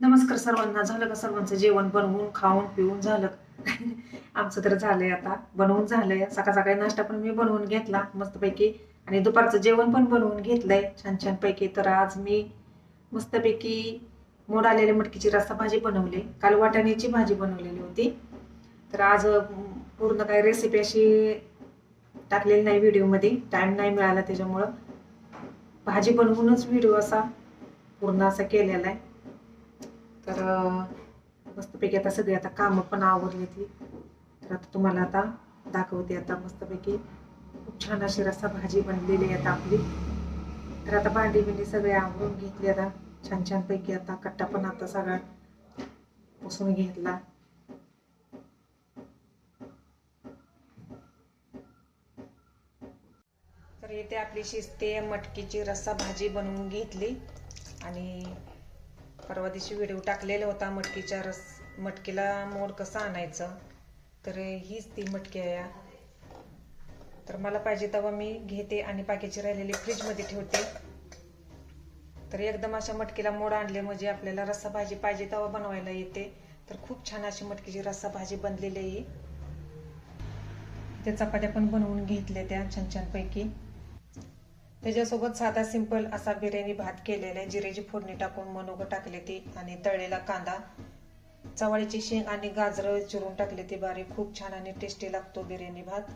नमस्कार सर्वांना. झालं का सर्वांचं जेवण? बनवून खाऊन पिऊन झालं. का? आमचं तर झालंय आता. बनवून झालंय. सकाळ सकाळी नाश्ता पण मी बनवून घेतला मस्तपैकी. आणि दुपारचं जेवण पण बनवून घेतलंय छान छान पैकी तर आज मी मस्तपैकी मोड आलेल्या मटकीची रस्सा भाजी बनवली. काल वाटाण्याची भाजी बनवलेली होती. तर आज पूर्ण काही रेसिपी अशी टाकलेली नाही व्हिडिओमध्ये. टाईम नाही मिळाला त्याच्यामुळं. भाजी बनवूनच व्हिडिओ असा पूर्ण असा केलेला आहे. तर मस्तपैकी आता सगळी आता कामं पण आवरली ती. तर आता तुम्हाला आता दाखवते आता मस्तपैकी. खूप छान अशी रस्सा भाजी बनलेली आहे आता आपली. तर आता भांडी बिंडी सगळे आवरून घेतली आता. छान छान पैकी आता कट्टा पण आता सगळा पुसून घेतला. तर इथे आपली शिजते मटकीची रस्सा भाजी बनवून घेतली. आणि परवा दिवशी व्हिडिओ टाकलेला होता मटकीच्या रस. मटकीला मोड कसं आणायचं? तर हीच ती मटकी आहे. तर मला पाहिजे तेव्हा मी घेते आणि बाकीची राहिलेली फ्रीजमध्ये ठेवते. तर एकदम अशा मटकीला मोड आणले म्हणजे आपल्याला रस्सा भाजी पाहिजे तेव्हा बनवायला येते. तर खूप छान अशी मटकीची रस्सा भाजी बनलेली आहे त्या चपात्या पण बनवून घेतल्या त्या छान छानपैकी त्याच्यासोबत साधा सिंपल असा बिर्याणी भात केलेला आहे. जिरेची फोडणी टाकून मनोगं टाकले ती आणि तळलेला कांदा चवळीची शेंग आणि गाजरं चिरून टाकले ती बारीक. खूप छान आणि टेस्टी लागतो बिर्याणी भात.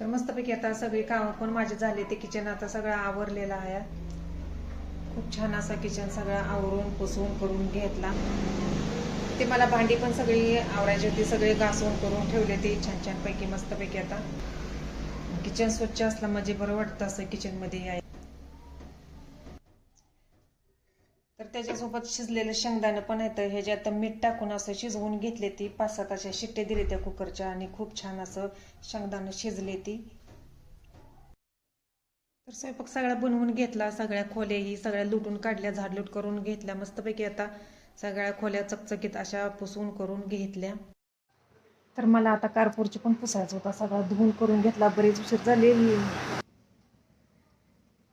तर मस्तपैकी आता सगळी कामं पण माझे झाले. ते किचन आता सगळं आवरलेलं आहे. खूप छान असा किचन सगळं आवरून पुसून करून घेतला. ते मला भांडी पण सगळी आवरायची होती. सगळे घासून करून ठेवले ते. छान छानपैकी मस्तपैकी आता. किचन स्वच्छ असला म्हणजे बरं वाटतं असं किचनमध्ये आहे. तर त्याच्यासोबत शिजलेलं शेंगदाणं पण येतं आता मीठ टाकून असं शिजवून घेतले ती पाच सात अशा शिट्टे दिले त्या कुकरच्या आणि खूप छान असं शेंगदाणं शिजले ती. तर स्वयंपाक सगळा बनवून घेतला सगळ्या खोल्याही सगळ्या लुटून काढल्या झाडलूट करून घेतल्या मस्तपैकी आता सगळ्या खोल्या चकचकीत अशा पुसून करून घेतल्या. तर मला आता कारपूरची पण पुसायचा होता. सगळा धुवून करून घेतला बरीच उशीर झालेली.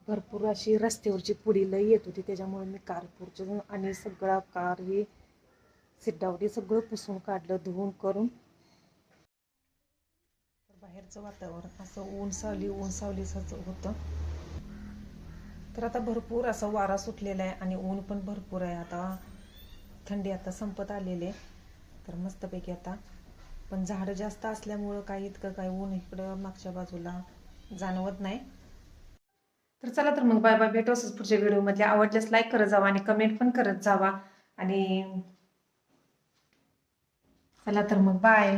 भरपूर अशी रस्त्यावरची पुडी लई येत होती त्याच्यामुळे मी कारपूरची आणि सगळा कार हे सिड्डावरी सगळं पुसून काढलं धुवून करून. बाहेरचं वातावरण असं ऊन सावली ऊन सावलीच होतं. तर आता भरपूर असा वारा सुटलेला आहे आणि ऊन पण भरपूर आहे. आता थंडी आता संपत आलेली आहे. तर मस्तपैकी आता पण झाडं जास्त असल्यामुळं काही इतकं काही ऊन इकडं मागच्या बाजूला जाणवत नाही. तर चला तर मग बाय बाय भेटू असंच पुढच्या व्हिडिओमधले. आवडल्यास लाईक करत जावा आणि कमेंट पण करत जावा. आणि चला तर मग बाय.